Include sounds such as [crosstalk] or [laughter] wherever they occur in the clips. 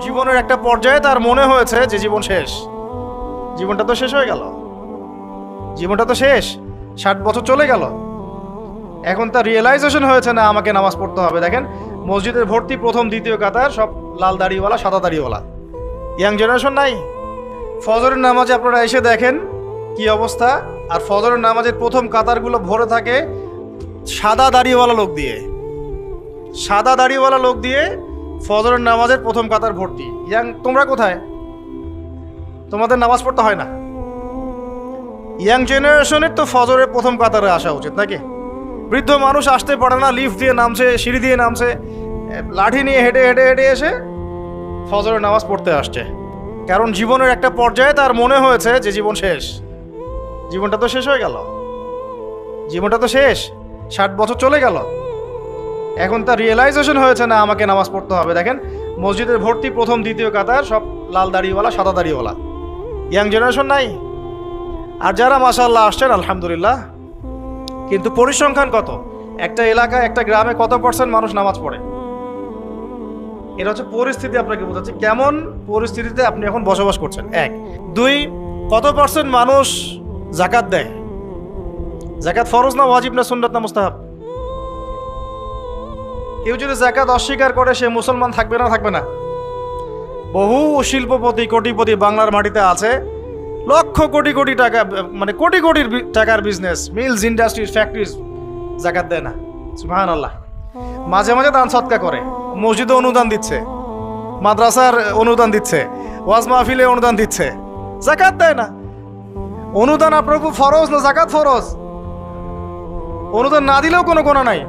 জীবনের একটা পর্যায়ে তার মনে হয়েছে যে জীবন শেষ। জীবনটা তো শেষ হয়ে গেল। জীবনটা তো শেষ। ষাট বছর চলে গেল। এখন তার রিয়েলাইজেশন হয়েছে, না, আমাকে নামাজ পড়তে হবে। দেখেন, মসজিদের ভর্তি প্রথম, দ্বিতীয় কাতার সব লাল দাড়িওয়ালা, সাদা দাড়িওয়ালা। ইয়াং জেনারেশন নাই। ফজরের নামাজে আপনারা এসে দেখেন কি অবস্থা। আর ফজরের নামাজের প্রথম কাতারগুলো ভরে থাকে সাদা দাড়িওয়ালা লোক দিয়ে। সাদা দাড়িওয়ালা লোক দিয়ে ফজরের নামাজের প্রথম কাতার ভর্তি। ইয়াং, তোমরা কোথায়? তোমাদের নামাজ পড়তে হয় না? ইয়াং জেনারেশনের তো ফজরের প্রথম কাতারে আসা উচিত, নাকি? বৃদ্ধ মানুষ আসতে পারে না লিফট দিয়ে নামছে, সিঁড়ি দিয়ে নামছে, লাঠি নিয়ে হেঁটে হেঁটে হেঁটে এসে ফজরের নামাজ পড়তে আসছে। কারণ জীবনের একটা পর্যায়ে তার মনে হয়েছে যে জীবন শেষ। জীবনটা তো শেষ হয়ে গেল। জীবনটা তো শেষ। ষাট বছর চলে গেল। এখন তার রিয়েলাইজেশন হয়েছে না, আমাকে নামাজ পড়তে হবে। দেখেন, মসজিদের ভর্তি প্রথম, দ্বিতীয় কাতার, সব লাল দাড়িওয়ালা, সাদা দাড়িওয়ালা। ইয়াং জেনারেশন নাই? আর যারা মাসাল্লাহ আসছেন, আলহামদুলিল্লাহ। কিন্তু পরিসংখ্যান কত? একটা এলাকায়, একটা গ্রামে কত পার্সেন্ট মানুষ নামাজ পড়ে? এটা হচ্ছে পরিস্থিতি আপনাকে বোঝাচ্ছে। কেমন পরিস্থিতিতে আপনি এখন বসবাস করছেন? এক। দুই, কত পার্সেন্ট মানুষ জাকাত দেয়? জাকাত ফরজ না ওয়াজিব না সুন্নত না মুস্তাহাব? কেউ যদি জাকাত অস্বীকার করে, সে মুসলমান থাকবে না থাকবে না। বহু শিল্পপতি, কোটিপতি বাংলার মাটিতে আছে। লক্ষ কোটি কোটি টাকা মানে কোটি কোটির টাকার বিজনেস মিলস ইন্ডাস্ট্রিজ ফ্যাক্টরিজ জাকাত দেয় না। সুহান আল্লাহ মাঝে মাঝে দান সৎকা করে। মসজিদে অনুদান দিচ্ছে। মাদ্রাসার অনুদান দিচ্ছে। ওয়াজ মাহফিলে অনুদান দিচ্ছে। জাকাত দেয় না। অনুদান আপনার উপর ফরজ না জাকাত ফরজ? অনুদান না দিলেও কোনো গোনা নাই।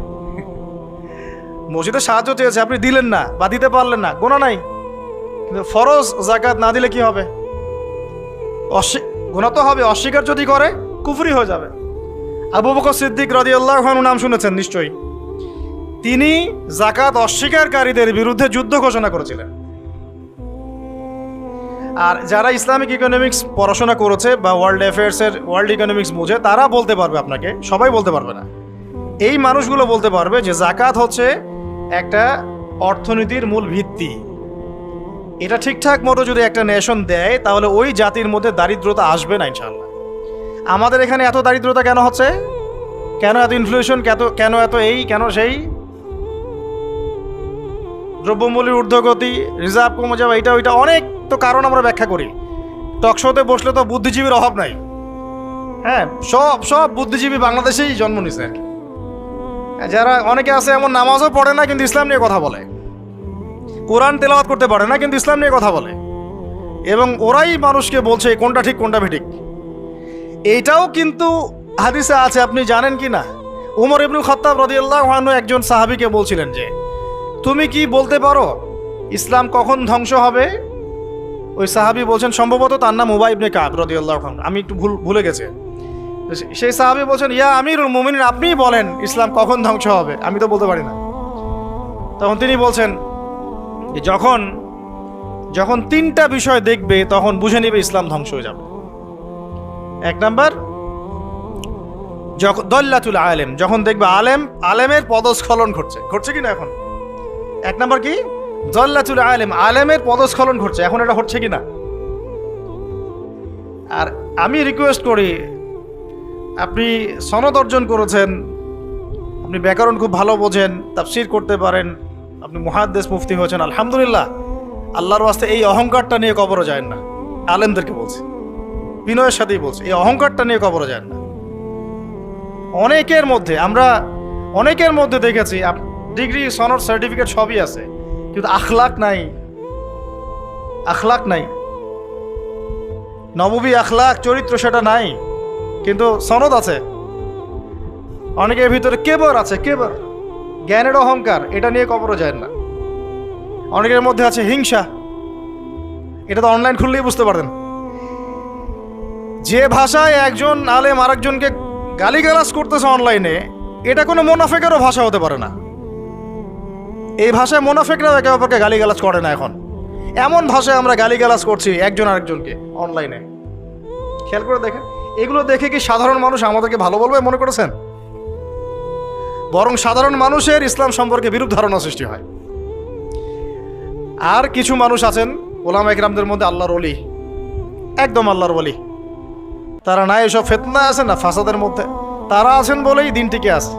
মসজিদে সাহায্য চেয়েছে, আপনি দিলেন না বা দিতে পারলেন না, গোনা নাই। কিন্তু ফরজ জাকাত না দিলে কি হবে? অস্বী- গোনা তো হবে, অস্বীকার যদি করে, কুফরি হয়ে যাবে। আবু বকর সিদ্দিক রাদিয়াল্লাহু আনহু নাম শুনেছেন নিশ্চয়ই। তিনি জাকাত অস্বীকারীদের বিরুদ্ধে যুদ্ধ ঘোষণা করেছিলেন। আর যারা ইসলামিক ইকোনমিক্স পড়াশোনা করেছে বা ওয়ার্ল্ড অ্যাফেয়ার্সের ওয়ার্ল্ড ইকোনমিক্স বুঝে, তারা বলতে পারবে আপনাকে, সবাই বলতে পারবে না। এই মানুষগুলো বলতে পারবে যে জাকাত হচ্ছে একটা অর্থনীতির মূল ভিত্তি। এটা ঠিকঠাক মতো যদি একটা নেশন দেয়, তাহলে ওই জাতির মধ্যে দারিদ্রতা আসবে না ইনশাল্লাহ আমাদের এখানে এত দারিদ্রতা কেন হচ্ছে? কেন এত ইনফ্লুয়েশন কেন কেন এত এই, কেন সেই? দ্রব্যমূল্যের ঊর্ধ্বগতি রিজার্ভ কমে যাওয়া, এটা, ওইটা অনেক তো কারণ আমরা ব্যাখ্যা করি। টকশোতে বসলে তো বুদ্ধিজীবীর অভাব নাই। হ্যাঁ সব সব বুদ্ধিজীবী বাংলাদেশেই জন্ম নিছে আর কি। যারা অনেকে আছে এমন নামাজও পড়ে না, কিন্তু ইসলাম নিয়ে কথা বলে। কোরআন তেলাওয়াত করতে পারে না, কিন্তু ইসলাম নিয়ে কথা বলে। এবং ওরাই মানুষকে বলছে কোনটা ঠিক, কোনটা বেঠিক? এইটাও কিন্তু হাদিসে আছে, আপনি জানেন কি না? উমর ইবনুল খত্তাব রদিয়াল্লাহ আনহু একজন সাহাবীকে বলছিলেন যে, তুমি কি বলতে পারো, ইসলাম কখন ধ্বংস হবে? ওই সাহাবী বলছেন, সম্ভবত তার নাম উবাই ইবনে কাব রদিয়াল্লাহ আমি একটু ভুল, ভুলে গেছে। সেই সাহাবী বলছেন, ইয়া আমিরুল মুমিনিন, আপনিই বলেন ইসলাম কখন ধ্বংস হবে? আমি তো বলতে পারি না। তখন তিনি বলছেন যখন যখন তিনটা বিষয় দেখবে, তখন বুঝে নেবে ইসলাম ধ্বংস হয়ে যাবে। এক নাম্বার যখন দল্লাতুল আলেম, যখন দেখবে আলেম, আলেমের পদস্খলন ঘটছে। ঘটছে কি না এখন? এক নাম্বার কি? দল্লাতুল আলেম, আলেমের পদস্খলন ঘটছে। এখন এটা হচ্ছে কি না? আর আমি রিকোয়েস্ট করি আপনি সনদ অর্জন করেছেন, আপনি ব্যাকরণ খুব ভালো বোঝেন, তাফসির করতে পারেন, আপনি মহাদ্দেশ মুফতি হয়েছেন, আলহামদুলিল্লাহ। আল্লাহর ওয়াস্তে এই অহংকারটা নিয়ে কবরও যায় না। আলেমদেরকে বলছি, বিনয়ের সাথেই বলছি, এই অহংকারটা নিয়ে কবরও যায় না। অনেকের মধ্যে, আমরা অনেকের মধ্যে দেখেছি ডিগ্রি, সনদ, সার্টিফিকেট সবই আছে, কিন্তু আখলাক নাই। আখলাক নাই। নববী আখলাক, চরিত্র সেটা নাই। কিন্তু সনদ আছে। অনেকের ভিতরে কেবর আছে, কেবর। জ্ঞানের অহংকার, এটা নিয়ে কবরও যায় না। অনেকের মধ্যে আছে হিংসা। এটা তো অনলাইন খুললেই বুঝতে পারতেন। যে ভাষায় একজন আলেম আরেকজনকে গালিগালাজ করতেছে অনলাইনে এটা কোনো মোনাফেকেরও ভাষা হতে পারে না। এই ভাষায় মোনাফেকরা একে অপরকে গালিগালাজ করে না এখন। এমন ভাষায় আমরা গালিগালাজ করছি একজন আরেকজনকে অনলাইনে খেয়াল করে দেখেন। এগুলো দেখে কি সাধারণ মানুষ আমাদেরকে ভালো বলবে মনে করেছেন? বরং সাধারণ মানুষের ইসলাম সম্পর্কে বিরূপ ধারণা সৃষ্টি হয়। আর কিছু মানুষ আছেন, ওলামা একরামদের মধ্যে আল্লাহর অলি একদম আল্লাহর অলি তারা না এসব ফেতনা আছে না ফাসাদের মধ্যে। তারা আছেন বলেই দিন টিকে আছে।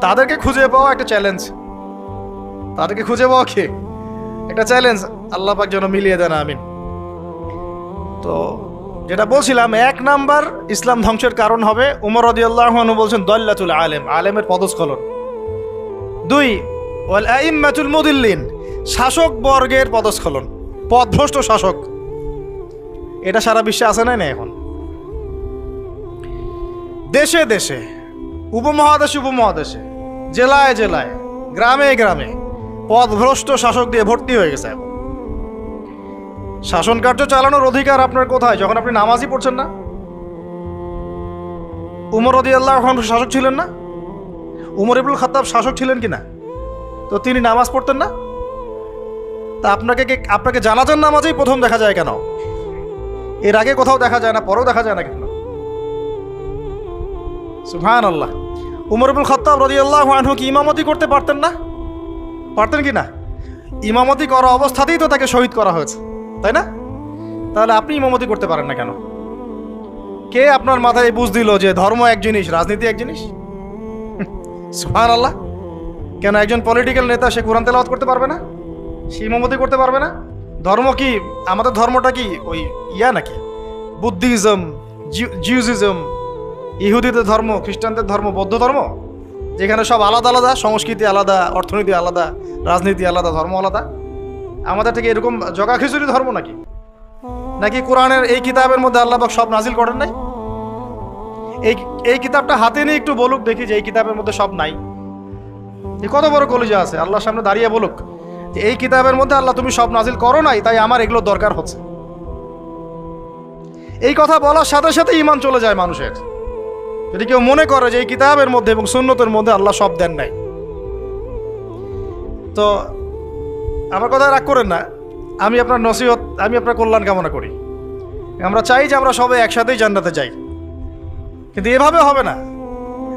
তাদেরকে খুঁজে পাওয়া একটা চ্যালেঞ্জ তাদেরকে খুঁজে পাওয়া কি? একটা চ্যালেঞ্জ আল্লাহ পাক যেন মিলিয়ে দেন, আমিন। তো যেটা বলছিলাম, এক নাম্বার ইসলাম ধ্বংসের কারণ হবে উমর রদি বলছেন, দল্লাতুল আলেম আলেমের পদস্খলন। দুই, ওয়াল আইম্মাতুল মুদিল্লিন, শাসক বর্গের পদস্খলন, পদভ্রষ্ট শাসক। এটা সারা বিশ্বে আছে না এখন। দেশে দেশে, উপমহাদেশে উপমহাদেশে, জেলায় জেলায়, গ্রামে গ্রামে, পদভ্রষ্ট শাসক দিয়ে ভর্তি হয়ে গেছে এখন। শাসন কার্য চালানোর অধিকার আপনার কোথায়? যখন আপনি নামাজই পড়ছেন না? উমর রদি আল্লাহ শাসক ছিলেন না? উমর ইবুল খাতাব শাসক ছিলেন কি না? তো তিনি নামাজ পড়তেন না? তা আপনাকে আপনাকে জানাজান নামাজেই প্রথম দেখা যায় কেন? এর আগে কোথাও দেখা যায় না, পরেও দেখা যায় না কেন? সুহান আল্লাহ উমর ইবুল খত্তাব রদি আল্লাহ আনহু কি ইমামতি করতে পারতেন না? পারতেন কি না? ইমামতি করা অবস্থাতেই তো তাকে শহীদ করা হয়েছে। তাই না? তাহলে আপনি ইমামতি করতে পারেন না কেন? কে আপনার মাথায় বুঝ দিল যে ধর্ম এক জিনিস, রাজনীতি এক জিনিস? [laughs] সুহান আল্লাহ কেন একজন পলিটিক্যাল নেতা সে কোরআন তেলাওয়াত করতে পারবে না? সে ইমামতি করতে পারবে না? ধর্ম কি, আমাদের ধর্মটা কি ওই ইয়া নাকি? বুদ্ধিজম জিউজিজম ইহুদিদের ধর্ম, খ্রিস্টানদের ধর্ম, বৌদ্ধ ধর্ম? যেখানে সব আলাদা আলাদা, সংস্কৃতি আলাদা, অর্থনীতি আলাদা, রাজনীতি আলাদা, ধর্ম আলাদা। আমাদের থেকে এরকম জগা খিচুড়ি ধর্ম নাকি? নাকি কোরআনের এই কিতাবের মধ্যে আল্লাহবাক সব নাজিল করেন নাই? এই এই কিতাবটা হাতে নিয়ে একটু বলুক দেখি যে এই কিতাবের মধ্যে সব নাই। এ কত বড় কলিজা আছে, আল্লাহর সামনে দাঁড়িয়ে বলুক যে এই কিতাবের মধ্যে আল্লাহ তুমি সব নাজিল করো নাই, তাই আমার এগুলো দরকার হচ্ছে। এই কথা বলার সাথে সাথে ইমান চলে যায় মানুষের। যদি কেউ মনে করে যে এই কিতাবের মধ্যে এবং সুন্নতের মধ্যে আল্লাহ সব দেন নাই। তো আমার কথা রাগ করেন না। আমি আপনার নসিহত, আমি আপনার কল্যাণ কামনা করি। আমরা চাই যে আমরা সবাই একসাথেই জান্নাতে যাই। কিন্তু এভাবে হবে না।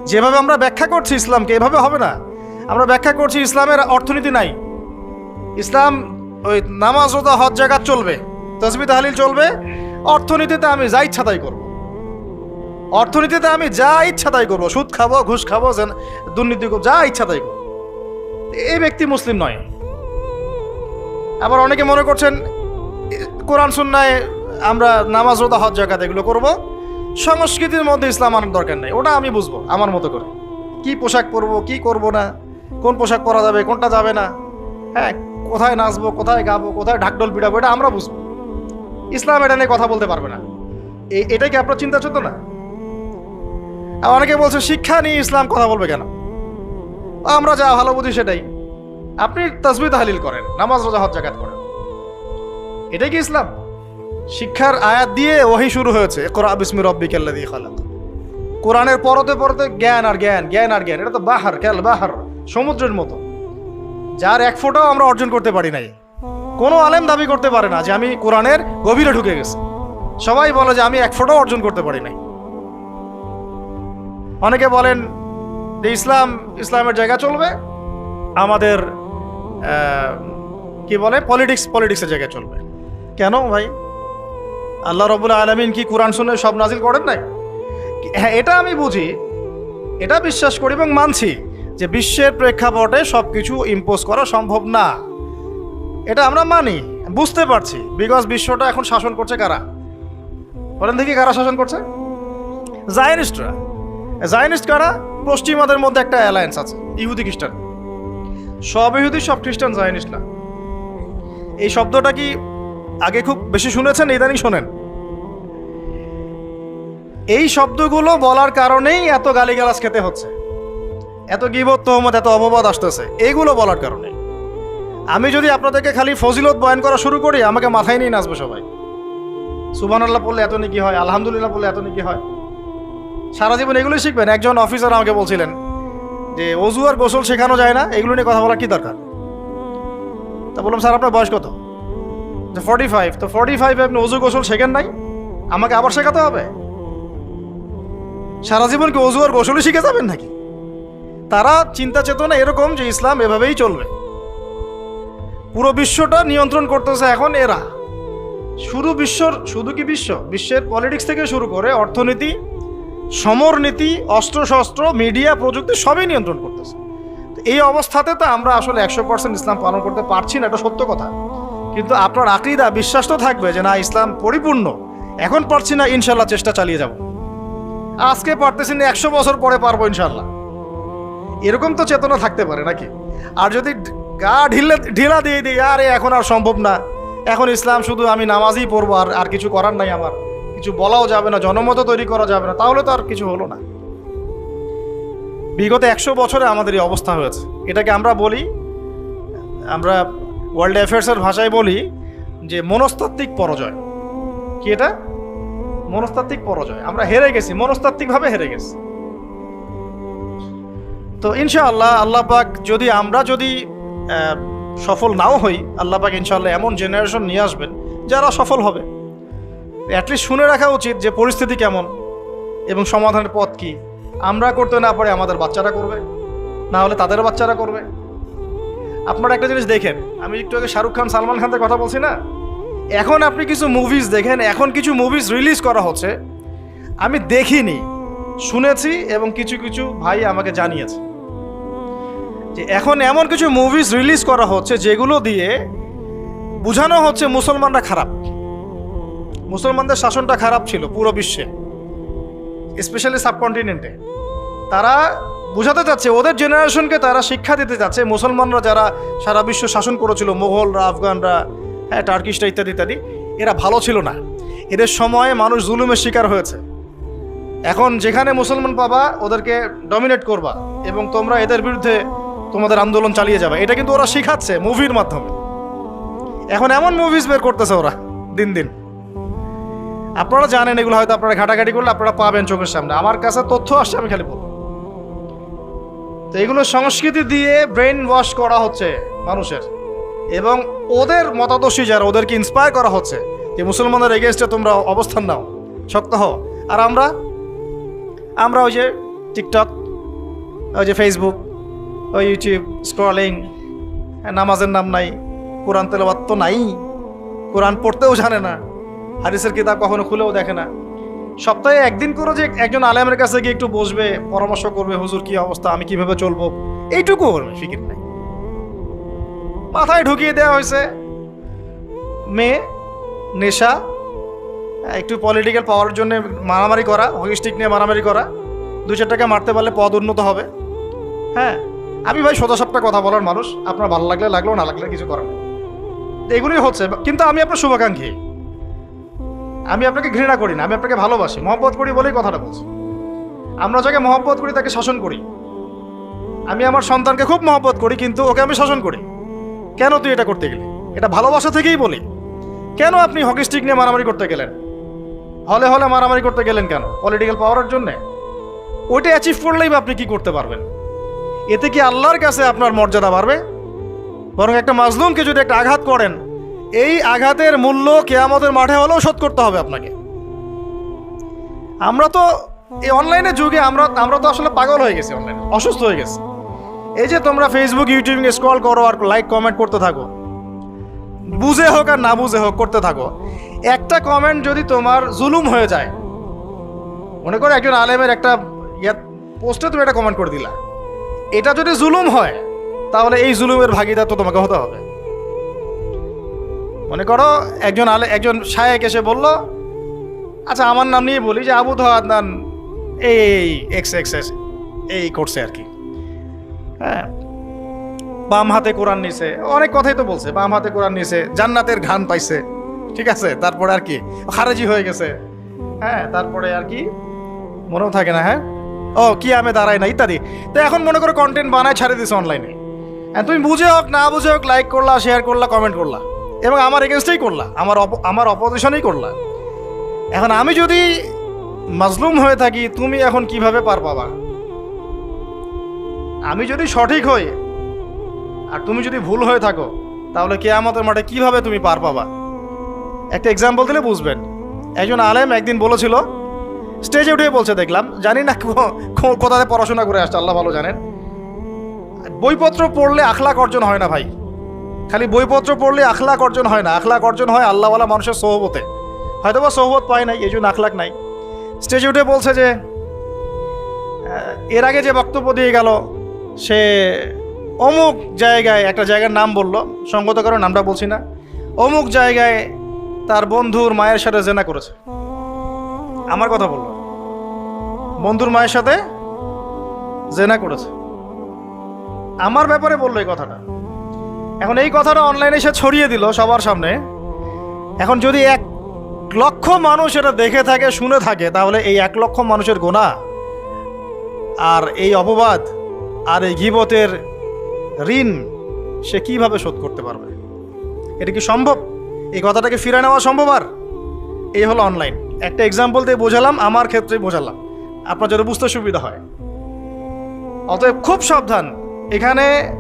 যেভাবে আমরা ব্যাখ্যা করছি ইসলামকে, এভাবে হবে না। আমরা ব্যাখ্যা করছি ইসলামের অর্থনীতি নাই। ইসলাম ওই নামাজ রোজা, হজ জায়গা চলবে। তসবি, তাহলিল চলবে। অর্থনীতিতে আমি যা ইচ্ছা তাই করব। অর্থনীতিতে আমি যা ইচ্ছা তাই করব। সুদ খাব, ঘুষ খাব দুর্নীতি করব, যা ইচ্ছা তাই করব। এই ব্যক্তি মুসলিম নয়। আবার অনেকে মনে করছেন কোরআন সুন্নায় আমরা নামাজ রোদা হজ জাকাত এগুলো করব। সংস্কৃতির মধ্যে ইসলাম আনার দরকার নেই। ওটা আমি বুঝব, আমার মতো করে। কি পোশাক পরবো, কি করব না, কোন পোশাক পরা যাবে, কোনটা যাবে না হ্যাঁ কোথায় নাচবো, কোথায় গাবো, কোথায় ঢাকডোল পিটাবো, এটা আমরা বুঝব। ইসলাম এটা নিয়ে কথা বলতে পারবে না। এ- এটাই কি আপনার চিন্তা চলতো না আর অনেকে বলছে, শিক্ষা নিয়ে ইসলাম কথা বলবে কেন? আমরা যা ভালো বুঝি সেটাই। আপনি তসবি তাহলিল করেন, নামাজ রোজা হজ জাকাত করেন। এটাই কি ইসলাম? শিক্ষার আয়াত দিয়ে ওহি শুরু হয়েছে কোরআ বিসমি রব্বি কেল্লা দিয়ে খালাক। কোরআনের পরতে পরতে জ্ঞান আর জ্ঞান জ্ঞান আর জ্ঞান, এটা তো বাহার কেল বাহার, সমুদ্রের মতো। যার এক ফোঁটাও আমরা অর্জন করতে পারি নাই। কোনো আলেম দাবি করতে পারে না যে আমি কোরআনের গভীরে ঢুকে গেছি। সবাই বলে যে আমি এক ফোঁটাও অর্জন করতে পারি নাই। অনেকে বলেন যে ইসলাম, ইসলামের জায়গা চলবে, আমাদের কি বলে? পলিটিক্স পলিটিক্সের জায়গায় চলবে। কেন ভাই? আল্লাহ রবুল আলমিন কি কোরআন শুনে সব নাজিল করেন নাই? হ্যাঁ এটা আমি বুঝি, এটা বিশ্বাস করি এবং মানছি যে বিশ্বের প্রেক্ষাপটে সব কিছু ইম্পোজ করা সম্ভব না। এটা আমরা মানি, বুঝতে পারছি বিকজ বিশ্বটা এখন শাসন করছে কারা? বলেন দেখি কারা শাসন করছে? জায়নিস্টরা জায়নিস্ট কারা? পশ্চিমাদের মধ্যে একটা অ্যালায়েন্স আছে, ইহুদি খ্রিস্টান। সব ইহুদি, সব খ্রিস্টান জায়নিস্ট না এই শব্দটা কি আগে খুব বেশি শুনেছেন, ইদানিং শোনেন? এই শব্দগুলো বলার কারণেই এত গালিগালাজ খেতে হচ্ছে। এত গিবত, তহমত, এত অপবাদ আসতেছে এইগুলো বলার কারণে। আমি যদি আপনাদেরকে খালি ফজিলত বয়ান করা শুরু করি, আমাকে মাথায় নিয়ে নাচবে সবাই। সুবান আল্লাহ পড়লে এত নাকি হয়, আলহামদুলিল্লাহ বললে এত নাকি হয়। সারা জীবন এগুলোই শিখবেন। একজন অফিসার আমাকে বলছিলেন যে অজু আর গোসল শেখানো যায় না, এগুলো নিয়ে কথা বলার কি দরকার? তা বললাম, স্যার, আপনার বয়স কত? যে ফর্টি ফাইভ তো ফর্টি ফাইভে আপনি অজু গোসল শেখেন নাই? আমাকে আবার শেখাতে হবে? সারা জীবন কি অজু আর গোসলই শিখে যাবেন নাকি? তারা চিন্তা চেতনা এরকম যে ইসলাম এভাবেই চলবে। পুরো বিশ্বটা নিয়ন্ত্রণ করতেছে এখন এরা। শুধু বিশ্বর, শুধু কি বিশ্ব? বিশ্বের পলিটিক্স থেকে শুরু করে অর্থনীতি সমরনীতি অস্ত্রশস্ত্র মিডিয়া, প্রযুক্তি সবই নিয়ন্ত্রণ করতেছে। এই অবস্থাতে তো আমরা আসলে একশো পার্সেন্ট ইসলাম পালন করতে পারছি না, এটা সত্য কথা। কিন্তু আপনার আকিদা, বিশ্বাস তো থাকবে যে না, ইসলাম পরিপূর্ণ। এখন পারছি না, ইনশাল্লাহ চেষ্টা চালিয়ে যাব। আজকে পারতেছি না, একশো বছর পরে পারব ইনশাল্লাহ। এরকম তো চেতনা থাকতে পারে নাকি? আর যদি গা ঢিলে, ঢিলা দিয়ে দিই, আরে এখন আর সম্ভব না। এখন ইসলাম শুধু আমি নামাজই পড়ব আর আর কিছু করার নাই আমার। কিছু বলাও যাবে না জনমত তৈরি করা যাবে না, তাহলে তো আর কিছু হলো না। বিগত একশো বছরে আমাদের এই অবস্থা হয়েছে। এটাকে আমরা বলি, আমরা ওয়ার্ল্ড অ্যাফেয়ার্সের ভাষায় বলি যে মনস্তাত্ত্বিক পরাজয়। কি এটা? মনস্তাত্ত্বিক পরাজয়। আমরা হেরে গেছি, মনস্তাত্ত্বিকভাবে হেরে গেছি। তো ইনশাআল্লাহ আল্লাহ পাক যদি আমরা যদি সফল নাও হই, আল্লাহ পাক ইনশাআল্লাহ এমন জেনারেশন নিয়ে আসবেন যারা সফল হবে। অ্যাটলিস্ট শুনে রাখা উচিত যে পরিস্থিতি কেমন এবং সমাধানের পথ কি। আমরা করতে না পারে আমাদের বাচ্চারা করবে, না হলে তাদের বাচ্চারা করবে। আপনারা একটা জিনিস দেখেন, আমি একটু আগে শাহরুখ খান, সালমান খানের কথা বলছি না? এখন আপনি কিছু মুভিজ দেখেন, এখন কিছু মুভিজ রিলিজ করা হচ্ছে। আমি দেখিনি, শুনেছি এবং কিছু কিছু ভাই আমাকে জানিয়েছে। যে এখন এমন কিছু মুভিজ রিলিজ করা হচ্ছে যেগুলো দিয়ে বোঝানো হচ্ছে মুসলমানরা খারাপ। মুসলমানদের শাসনটা খারাপ ছিল পুরো বিশ্বে স্পেশালি সাবকন্টিনেন্টে তারা বোঝাতে চাচ্ছে, ওদের জেনারেশনকে তারা শিক্ষা দিতে চাচ্ছে, মুসলমানরা যারা সারা বিশ্ব শাসন করেছিল মোগলরা আফগানরা হ্যাঁ টার্কিশরা ইত্যাদি ইত্যাদি, এরা ভালো ছিল না। এদের সময়ে মানুষ জুলুমের শিকার হয়েছে। এখন যেখানে মুসলমান পাবা, ওদেরকে ডমিনেট করবা এবং তোমরা এদের বিরুদ্ধে তোমাদের আন্দোলন চালিয়ে যাবে। এটা কিন্তু ওরা শিখাচ্ছে মুভির মাধ্যমে। এখন এমন মুভিজ বের করতেছে ওরা, দিন দিন। আপনারা জানেন এগুলো হয়তো আপনারা ঘাটাঘাটি করলে আপনারা পাবেন চোখের সামনে। আমার কাছে তথ্য আসছে, আমি খালি বলব। তো এগুলো সংস্কৃতি দিয়ে ব্রেন ওয়াশ করা হচ্ছে মানুষের। এবং ওদের মতাদর্শী যারা, ওদেরকে ইন্সপায়ার করা হচ্ছে যে মুসলমানদের এগেনস্টে তোমরা অবস্থান নাও, শক্ত হও। আর আমরা আমরা ওই যে টিকটক ওই যে ফেসবুক ওই ইউটিউব স্ক্রলিং নামাজের নাম নাই, কোরআন তেলাবাত তো নাই। কোরআন পড়তেও জানে না। হাদিসের কিতাব কখনো খুলেও দেখে না। সপ্তাহে একদিন করে যে একজন আলেমের কাছে গিয়ে একটু বসবে, পরামর্শ করবে, হুজুর, কি অবস্থা? আমি কীভাবে চলবো? এইটুকু ফিকির নাই। মাথায় ঢুকিয়ে দেওয়া হয়েছে, মেয়ে, নেশা, একটু পলিটিক্যাল পাওয়ার জন্য মারামারি করা হকি স্টিক নিয়ে মারামারি করা, দু চার টাকা মারতে পারলে পদ উন্নত হবে। হ্যাঁ আমি ভাই সোজা সপ্তাহ কথা বলার মানুষ, আপনার ভালো লাগলে লাগল, না লাগলে কিছু করার এগুলোই হচ্ছে, কিন্তু আমি আপনার শুভাকাঙ্ক্ষী। আমি আপনাকে ঘৃণা করি না, আমি আপনাকে ভালোবাসি। মহব্বত করি বলেই কথাটা বলছি। আমরা যাকে মহব্বত করি তাকে শাসন করি। আমি আমার সন্তানকে খুব মহব্বত করি, কিন্তু ওকে আমি শাসন করি। কেন তুই এটা করতে গেলি? এটা ভালোবাসা থেকেই বলি। কেন আপনি হকি স্টিক নিয়ে মারামারি করতে গেলেন? হলে হলে মারামারি করতে গেলেন কেন? পলিটিক্যাল পাওয়ারের জন্যে? ওইটা অ্যাচিভ করলেই বা আপনি কি করতে পারবেন? এতে কি আল্লাহর কাছে আপনার মর্যাদা বাড়বে? বরং একটা মাজলুমকে যদি একটা আঘাত করেন এই আঘাতের মূল্য কেয়ামতের মাঠে হলেও শোধ করতে হবে আপনাকে। আমরা তো এই অনলাইনের যুগে আমরা আমরা তো আসলে পাগল হয়ে গেছি অনলাইনে, অসুস্থ হয়ে গেছি। এই যে তোমরা ফেসবুক ইউটিউব স্ক্রল করো আর লাইক কমেন্ট করতে থাকো। বুঝে হোক আর না বুঝে হোক করতে থাকো। একটা কমেন্ট যদি তোমার জুলুম হয়ে যায়, মনে করো একজন আলেমের একটা ইয়া পোস্টে তুমি একটা কমেন্ট করে দিলা। এটা যদি জুলুম হয়, তাহলে এই জুলুমের ভাগিদার তো তোমাকে হতে হবে। মনে করো, একজন আলে একজন শায়েক এসে বলল আচ্ছা আমার নাম নিয়ে বলি যে আবু আদনান এই এক্স এক্স এক্স এই করছে আর কি। হ্যাঁ বাম হাতে কোরআন নিছে, অনেক কথাই তো বলছে, বাম হাতে কোরআন নিছে, জান্নাতের ঘান পাইছে, ঠিক আছে, তারপরে আর কি, খারেজি হয়ে গেছে হ্যাঁ তারপরে আর কি, মনেও থাকে না হ্যাঁ? ও কি আমি দাঁড়াই না, ইত্যাদি। তো এখন মনে করো কন্টেন্ট বানায় ছাড়ে দিছে অনলাইনে তুমি বুঝে হোক, না বুঝে হোক লাইক করলা শেয়ার করলা কমেন্ট করলা। এবং আমার এগেনস্টেই করলা। আমার আমার অপোজিশনেই করলা। এখন আমি যদি মাজলুম হয়ে থাকি, তুমি এখন কীভাবে পার পাবা? আমি যদি সঠিক হই, আর তুমি যদি ভুল হয়ে থাকো, তাহলে কে আমাদের মাঠে কীভাবে তুমি পার পাবা? একটা এক্সাম্পল দিলে বুঝবেন। একজন আলেম একদিন বলেছিল স্টেজে উঠে বলছে, দেখলাম, জানি না কোথাতে পড়াশোনা করে আসছে, আল্লাহ ভালো জানেন। বইপত্র পড়লে আখলাক অর্জন হয় না ভাই। খালি বইপত্র পড়লে আখলাক অর্জন হয় না। আখলাক অর্জন হয় আল্লাহওয়ালা মানুষের সোহবতে। হয়তো বা সোহবত পায় নাই, এই জন্য আখলাক নাই। স্টেজে উঠে বলছে যে এর আগে যে বক্তব্য দিয়ে গেল, সে অমুক জায়গায় একটা জায়গার নাম বলল, সঙ্গত কারণ নামটা বলছি না, অমুক জায়গায় তার বন্ধুর মায়ের সাথে জেনা করেছে। আমার কথা বলল। বন্ধুর মায়ের সাথে জেনা করেছে। আমার ব্যাপারে বলল এই কথাটা। এখন এই কথাটা অনলাইনে সে ছড়িয়ে দিল সবার সামনে। এখন যদি এক লক্ষ মানুষ এটা দেখে থাকে, শুনে থাকে, তাহলে এই এক লক্ষ মানুষের গোনা আর এই অপবাদ আর এই গিবতের ঋণ সে কীভাবে শোধ করতে পারবে? এটা কি সম্ভব? এই কথাটাকে ফিরে নেওয়া সম্ভব আর? এই হলো অনলাইন একটা এক্সাম্পল দিয়ে বোঝালাম, আমার ক্ষেত্রে বোঝালাম। আপনার যাতে বুঝতে সুবিধা হয়। অতএব খুব সাবধান। এখানে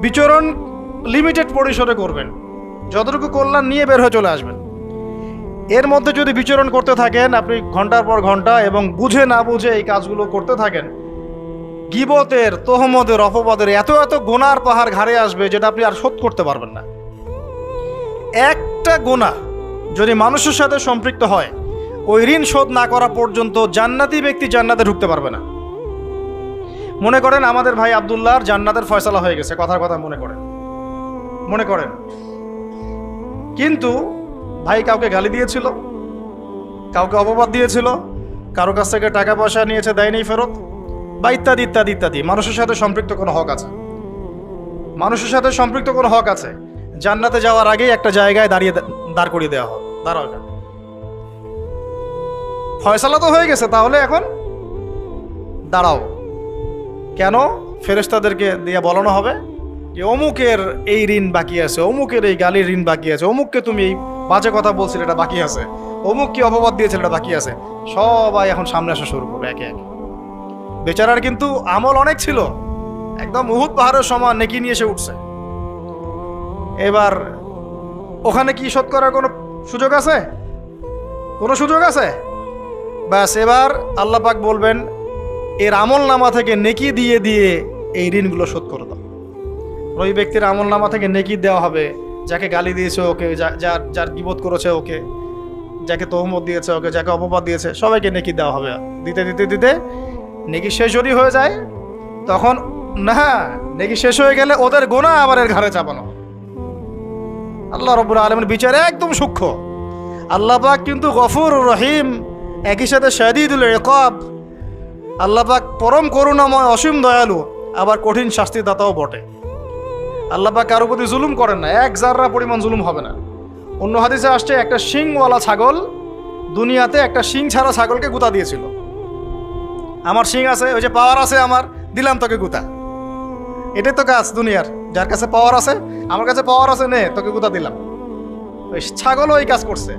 বিচরণ লিমিটেড পরিসরে করবেন। যতটুকু কল্যাণ নিয়ে বের হয়ে চলে আসবেন। এর মধ্যে যদি বিচরণ করতে থাকেন, আপনি ঘণ্টার পর ঘণ্টা এবং বুঝে না বুঝে এই কাজগুলো করতে থাকেন, গিবতের, তোহমদের, অপবাদের এত এত গোনার পাহাড় ঘাড়ে আসবে যেটা আপনি আর শোধ করতে পারবেন না। একটা গোনা যদি মানুষের সাথে সম্পৃক্ত হয়, ওই ঋণ শোধ না করা পর্যন্ত জান্নাতি ব্যক্তি জান্নাতে ঢুকতে পারবে না। মনে করেন আমাদের ভাই আবদুল্লাহর জান্নাতের ফয়সালা হয়ে গেছে, কথার কথা মনে করেন। মনে করেন। কিন্তু ভাই কাউকে গালি দিয়েছিল, কাউকে অপবাদ দিয়েছিল, কারও কাছ থেকে টাকা পয়সা নিয়েছে, দেয়নি ফেরত, বা ইত্যাদি ইত্যাদি ইত্যাদি। মানুষের সাথে সম্পৃক্ত কোনো হক আছে। মানুষের সাথে সম্পৃক্ত কোনো হক আছে। জান্নাতে যাওয়ার আগেই একটা জায়গায় দাঁড়িয়ে দাঁড় করিয়ে দেওয়া হবে দাঁড়াও। ফয়সালা তো হয়ে গেছে, তাহলে এখন দাঁড়াও। কেন ফেরেশতাদেরকে দিয়ে বলানো হবে? যে অমুকের এই ঋণ বাকি আছে, অমুকের এই গালির ঋণ বাকি আছে, অমুককে তুমি এই বাজে কথা বলছিলে, এটা বাকি আছে। অমুক কি অপবাদ দিয়েছিল এটা বাকি আছে। সবাই এখন সামনে আসা শুরু করবে, একে একে। বেচারার কিন্তু আমল অনেক ছিল। একদম উহুদ পাহাড়ের সমান, নেকি নিয়ে এসে উঠছে। এবার ওখানে কি শোধ করার কোনো সুযোগ আছে? কোনো সুযোগ আছে? ব্যাস, এবার আল্লাপাক বলবেন, এর আমল নামা থেকে নেকি দিয়ে দিয়ে এই ঋণগুলো শোধ করে দাও। ওই ব্যক্তির আমল নামা থেকে নেকি দেওয়া হবে। যাকে গালি দিয়েছে ওকে যার যার গিবত করেছে ওকে, যাকে তহমত দিয়েছে ওকে, যাকে অপবাদ দিয়েছে, সবাইকে নেকি দেওয়া হবে। দিতে দিতে দিতে নেকি শেষ যদি হয়ে যায়, তখন না, নেকি শেষ হয়ে গেলে ওদের গোনা আবার এর ঘাড়ে চাপানো। আল্লাহ রব্বুল আলমের বিচারে একদম সূক্ষ্ম। আল্লাহ পাক কিন্তু গফুর রহিম, একই সাথে শাদিদুল রেকব আল্লাহ পাক পরম করুণাময়, অসীম দয়ালু, আবার কঠিন শাস্তিদাতাও বটে। আল্লাহ পাক কারও প্রতি জুলুম করেন না। এক জাররা পরিমাণ জুলুম হবে না। অন্য হাদিসে আসছে, একটা শিংওয়ালা ছাগল দুনিয়াতে একটা শিং ছাড়া ছাগলকে গুতা দিয়েছিল। আমার শিং আছে, ওই যে পাওয়ার আছে আমার, দিলাম তোকে গুতা। এটাই তো কাজ দুনিয়ার, যার কাছে পাওয়ার আছে, আমার কাছে পাওয়ার আছে, নে, তোকে গুতা দিলাম। ওই ছাগলও ওই কাজ করছে।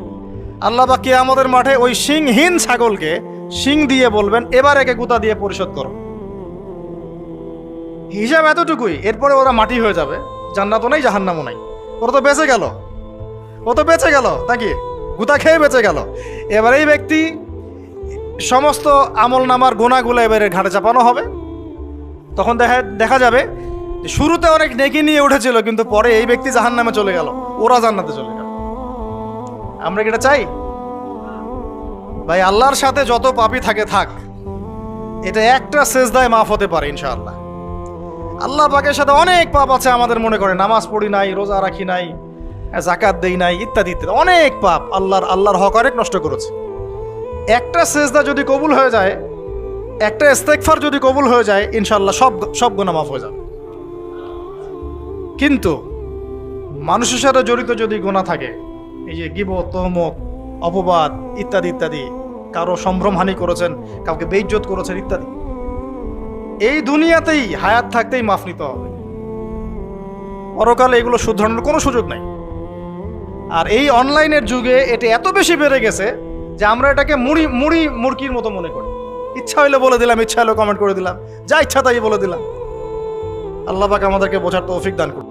আল্লাহ কে আমাদের মাঠে ওই শিংহীন ছাগলকে শিং দিয়ে বলবেন, এবার একে গুতা দিয়ে পরিশোধ করো। হিসাব এতটুকুই, এরপরে ওরা মাটি হয়ে যাবে। জান্নাতও নাই, জাহান্নামও নাই। ওরা তো বেঁচে গেল। ও তো বেঁচে গেল, নাকি? গুতা খেয়ে বেঁচে গেল। এবার এই ব্যক্তি সমস্ত আমল নামার গোনাগুলো এবারে ঘাটে চাপানো হবে। তখন দেখা দেখা যাবে শুরুতে অনেক নেকি নিয়ে উঠেছিল, কিন্তু পরে এই ব্যক্তি জাহান নামে চলে গেল। ওরা জান্নাতে চলে গেল। আমরা কি এটা চাই? ভাই, আল্লাহর সাথে যত পাপি থাকে, থাক। এটা একটা সেজদায় মাফ হতে পারে, ইনশাআল্লাহ। আল্লাহ পাকের সাথে অনেক পাপ আছে আমাদের মনে করে। নামাজ পড়ি নাই, রোজা রাখি নাই জাকাত দেই নাই, ইত্যাদি ইত্যাদি। অনেক পাপ আল্লাহর আল্লাহর হক অনেক নষ্ট করেছে। একটা সেজদা যদি কবুল হয়ে যায়, একটা ইস্তেকফার যদি কবুল হয়ে যায় ইনশাল্লাহ সব সব গুণা মাফ হয়ে যাবে। কিন্তু মানুষের সাথে জড়িত যদি গোনা থাকে, এই যে গিব তহমত, অপবাদ, ইত্যাদি ইত্যাদি, কারও সম্ভ্রমহানি করেছেন, কাউকে বেইজ্জত করেছেন, ইত্যাদি এই দুনিয়াতেই হায়াত থাকতেই মাফ নিতে হবে। পরকালে এগুলো শুধরানোর কোনো সুযোগ নাই। আর এই অনলাইনের যুগে এটি এত বেশি বেড়ে গেছে যে আমরা এটাকে মুড়ি মুড়ি, মুরগির মতো মনে করি। ইচ্ছা হইলে বলে দিলাম, ইচ্ছা হইলে কমেন্ট করে দিলাম। যা ইচ্ছা তাই বলে দিলাম। আল্লাহ পাক আমাদেরকে বোঝার তৌফিক দান করুন।